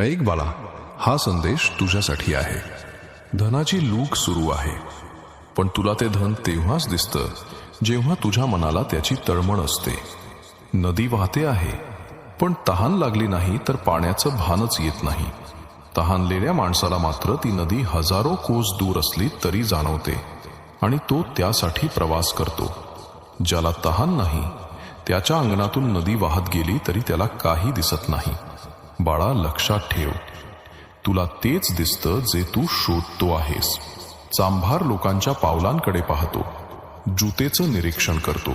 ऐक बाला हा संदेश तुझ्यासाठी आहे. धनाची लूक सुरू आहे. पण तुला ते धन तेव्हाच दिसतं जेव्हा तुझ्या मनाला त्याची तळमळ असते. नदी वाहते आहे पण तहान लागली नाही तर पाण्याचं भानच येत नाही. तहानलेल्या माणसाला मात्र ती नदी हजारो कोस दूर असली तरी जाणवते आणि तो त्यासाठी प्रवास करतो. ज्याला तहान नाही त्याच्या अंगणातून नदी वाहत गेली तरी त्याला काही दिसत नाही. बाळा लक्षात ठेव. तुला तेच दिसतं जे तू शोधतो आहेस. चांभार लोकांच्या पावलांकडे पाहतो. जुतेचं निरीक्षण करतो.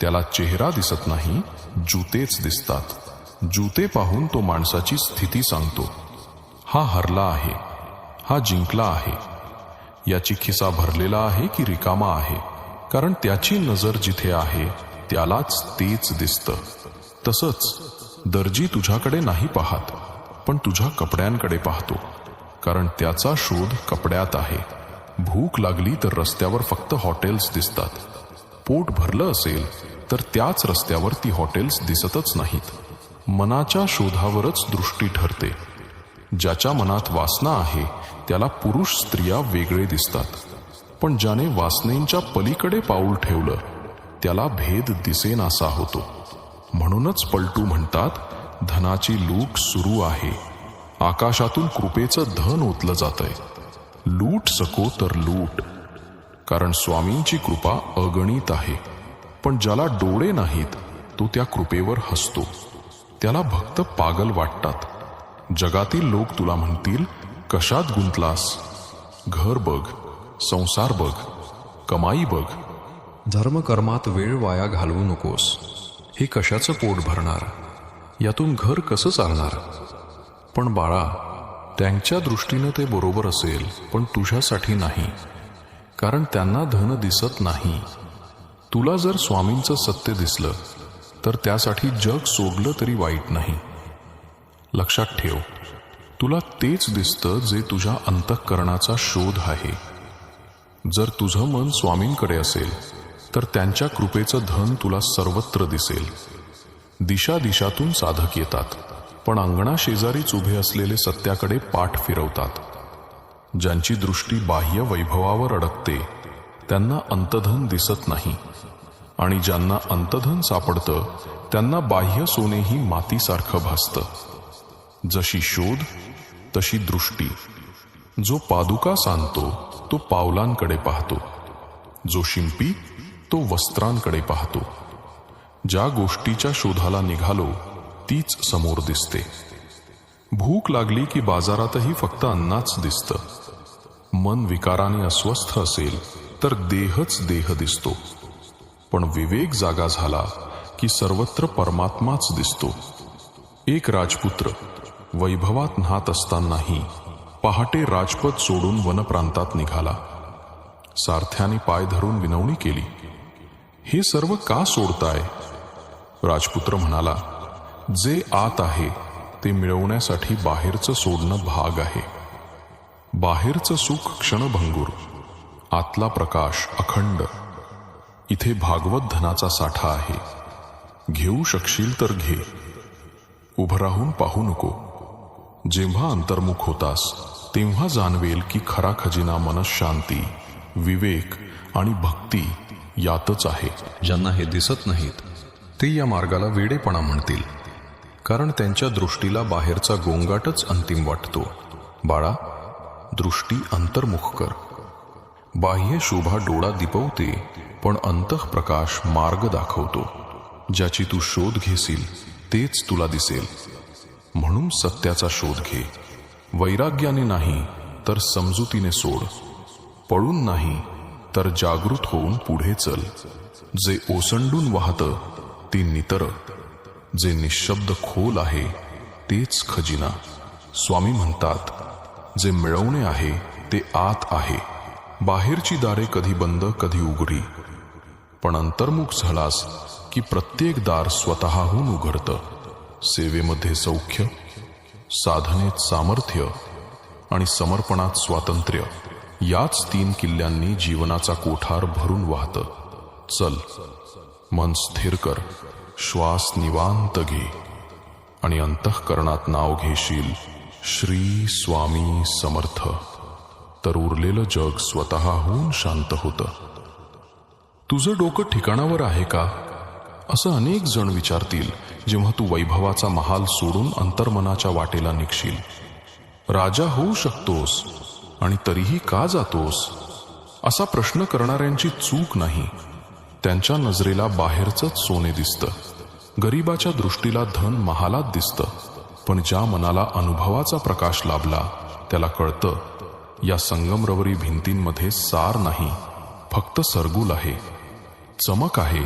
त्याला चेहरा दिसत नाही जुतेच दिसतात. जुते पाहून तो माणसाची स्थिती सांगतो. हा हरला आहे. हा जिंकला आहे. याची खिसा भरलेला आहे की रिकामा आहे? कारण त्याची नजर जिथे आहे त्यालाच तेच दिसतं. तसंच दर्जी तुझ्याकडे नाही पाहत पण तुझ्या कपड्यांकडे पाहतो. कारण त्याचा शोध कपड्यात आहे. भूक लागली तर रस्त्यावर फक्त हॉटेल्स दिसतात. पोट भरलं असेल तर त्याच रस्त्यावर ती हॉटेल्स दिसतच नाहीत. मनाच्या शोधावरच दृष्टी ठरते. ज्याच्या मनात वासना आहे त्याला पुरुष स्त्रिया वेगळे दिसतात. पण ज्याने वासनेंच्या पलीकडे पाऊल ठेवलं त्याला भेद दिसेनासा होतो. म्हणूनच पलटू म्हणतात धनाची लूट सुरू आहे. आकाशातून कृपेचं धन ओतलं जातंय. लूट सको तर लूट. कारण स्वामींची कृपा अगणित आहे. पण ज्याला डोळे नाहीत तो त्या कृपेवर हसतो. त्याला भक्त पागल वाटतात. जगातील लोक तुला म्हणतील कशात गुंतलास? घर बघ संसार बघ कमाई बघ. धर्मकर्मात वेळ वाया घालवू नकोस. हे कशाचं पोट भरणार? यातून घर कसं चालणार? पण बाळा त्यांच्या दृष्टीनं ते बरोबर असेल पण तुझ्यासाठी नाही. कारण त्यांना धन दिसत नाही. तुला जर स्वामींचं सत्य दिसलं तर त्यासाठी जग सोडलं तरी वाईट नाही. लक्षात ठेव तुला तेच दिसतं जे तुझ्या अंतःकरणाचा शोध आहे. जर तुझं मन स्वामींकडे असेल तर त्यांच्या कृपेचं धन तुला सर्वत्र दिसेल. दिशा दिशातून साधक येतात पण अंगणा शेजारीच उभे असलेले सत्याकडे पाठ फिरवतात. ज्यांची दृष्टी बाह्य वैभवावर अडकते त्यांना अंतधन दिसत नाही. आणि ज्यांना अंतधन सापडतं त्यांना बाह्य सोनेही मातीसारखं भासतं. जशी शोध तशी दृष्टी. जो पादुका सांगतो तो पावलांकडे पाहतो. जो शिंपी तो वस्त्रांकडे पाहतो. ज्या गोष्टीच्या शोधाला निघालो तीच समोर दिसते. भूक लागली की बाजारातही फक्त अन्नाच दिसतं. मन विकाराने अस्वस्थ असेल तर देहच देह दिसतो. पण विवेक जागा झाला की सर्वत्र परमात्माच दिसतो. एक राजपुत्र वैभवात न्हात असतानाही पहाटे राजपद सोडून वनप्रांतात निघाला. सारथ्याने पाय धरून विनवणी केली. हे सर्व का सोडताय? राजपुत्र म्हणाला जे आत आहे ते मिळवण्यासाठी बाहेरचं सोडणं भाग आहे. बाहेरचं सुख क्षणभंगूर आतला प्रकाश अखंड. इथे भागवत धनाचा साठा आहे. घेऊ शकशील तर घे. उभं राहून पाहू नको. जेव्हा अंतर्मुख होतास तेव्हा जाणवेल की खरा खजिना मनशांती विवेक आणि भक्ती यातच आहे. ज्यांना हे दिसत नाहीत ते या मार्गाला वेडेपणा म्हणतील. कारण त्यांच्या दृष्टीला बाहेरचा गोंगाटच अंतिम वाटतो. बाळा दृष्टी अंतर्मुख कर. बाह्य शोभा डोळा दिपवते पण अंतःप्रकाश मार्ग दाखवतो. ज्याची तू शोध घेशील तेच तुला दिसेल. म्हणून सत्याचा शोध घे. वैराग्याने नाही तर समजुतीने सोड. पळून नाही तर जागृत होऊन पुढे चल. जे ओसंडून वाहतं ते नितर. जे निशब्द खोल आहे तेच खजिना. स्वामी म्हणतात जे मिळवणे आहे ते आत आहे. बाहेरची दारे कधी बंद कधी उघडी. पण अंतर्मुख झालास की प्रत्येक दार स्वतःहून उघडतं. सेवेमध्ये सौख्य साधनेत सामर्थ्य आणि समर्पणात स्वातंत्र्य. याच तीन किल्ल्यांनी जीवनाचा कोठार भरून वाहतं. चल मन स्थिर कर श्वास निवांत घे आणि अंतःकरणात नाव घेशील श्री स्वामी समर्थ. तर उरलेलं जग स्वतःहून शांत होतं. तुझं डोकं ठिकाणावर आहे का? असं अनेक जण विचारतील जेव्हा तू वैभवाचा महाल सोडून अंतर्मनाच्या वाटेला निघशील. राजा होऊ शकतोस आणि तरीही का जातोस? असा प्रश्न करणाऱ्यांची चूक नाही. त्यांच्या नजरेला बाहेरचंच सोने दिसतं. गरिबाच्या दृष्टीला धन महालात दिसतं. पण ज्या मनाला अनुभवाचा प्रकाश लाभला त्याला कळतं या संगमरवरी भिंतींमध्ये सार नाही. फक्त सरगुल आहे. चमक आहे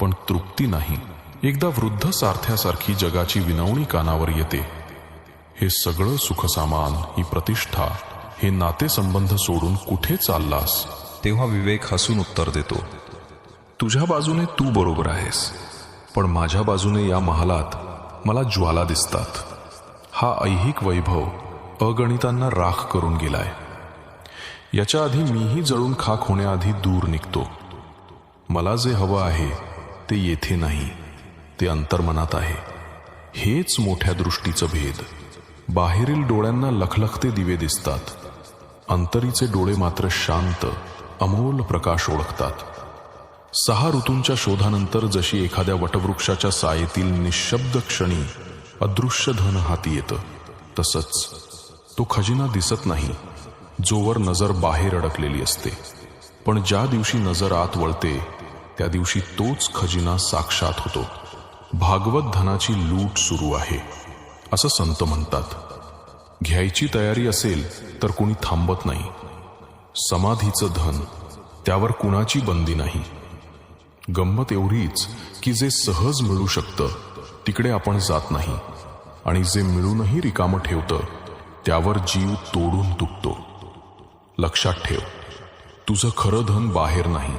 पण तृप्ती नाही. एकदा वृद्ध सारथ्यासारखी जगाची विनवणी कानावर येते. हे सगळं सुखसामान ही प्रतिष्ठा. हे नातेसंबंध सोडून कुठे चाललास? तेव्हा विवेक हसून उत्तर देतो तुझ्या बाजूने तू बरोबर आहेस पण माझ्या बाजूने या महालात मला ज्वाला दिसतात. हा ऐहिक वैभव अगणितांना राख करून गेलाय. याच्या आधी मीही जळून खाक होण्याआधी दूर निघतो. मला जे हवं आहे ते येथे नाही ते अंतर्मनात आहे. हेच मोठ्या दृष्टीचं भेद. बाहेरील डोळ्यांना लखलखते दिवे दिसतात. अंतरीचे डोळे मात्र शांत अमोल प्रकाश ओळखतात. सहा ऋतूंच्या शोधानंतर जशी एखाद्या वटवृक्षाच्या सायेतील निशब्द क्षणी अदृश्य धन हाती येतं तसंच तो खजिना दिसत नाही जोवर नजर बाहेर अडकलेली असते. पण ज्या दिवशी नजर आत वळते त्या दिवशी तोच खजिना साक्षात होतो. भागवत धनाची लूट सुरू आहे असं संत म्हणतात. घ्यायची तयारी असेल तर कुणी थांबत नाही. समाधीचं धन त्यावर कुणाची बंदी नाही. गंमत एवढीच की जे सहज मिळू शकतं तिकडे आपण जात नाही. आणि जे मिळूनही रिकामं ठेवतं त्यावर जीव तोडून तुटतो. लक्षात ठेव तुझं खरं धन बाहेर नाही.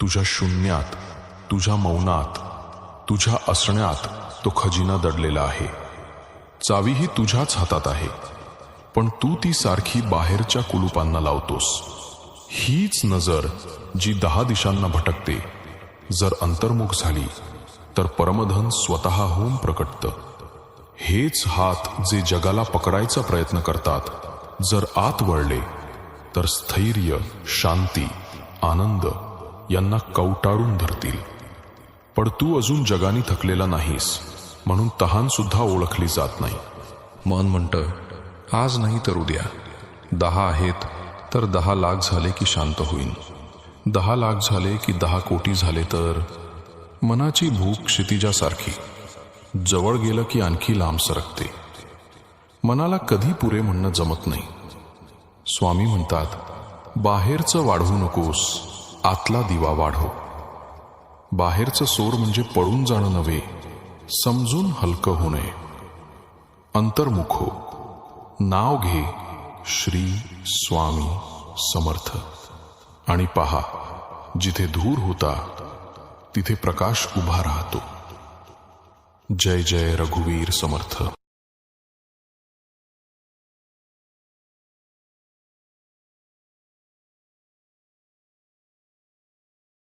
तुझ्या शून्यात तुझ्या मौनात तुझ्या असण्यात तो खजिना दडलेला आहे. चावीही तुझ्याच हातात आहे. पण तू ती सारखी बाहेरच्या कुलुपांना लावतोस. हीच नजर जी दहा दिशांना भटकते. जर अंतर्मुख झाली तर परमधन स्वतःहून प्रकटतं. हेच हात जे जगाला पकडायचा प्रयत्न करतात जर आत वळले तर स्थैर्य शांती आनंद यांना कवटाळून धरतील. पण तू अजून जगाने थकलेला नाहीस. म्हणून तहान सुद्धा ओळखली जात नाही. मन म्हणतं आज नाही तर उद्या. दहा आहेत तर दहा लाख झाले की शांत होईन. दहा लाख झाले की दहा कोटी झाले तर मनाची भूक क्षितिजासारखी. जवळ गेलं की आणखी लांब सरकते. मनाला कधी पुरे म्हणणं जमत नाही. स्वामी म्हणतात बाहेरचं वाढवू नकोस आतला दिवा वाढव. बाहेरचं सोर म्हणजे पळून जाणं नव्हे समजून हलकं होणे. अंतर्मुख हो. नाव घे श्री स्वामी समर्थ. आणि पहा जिथे धूर होता तिथे प्रकाश उभा राहतो. जय जय रघुवीर समर्थ.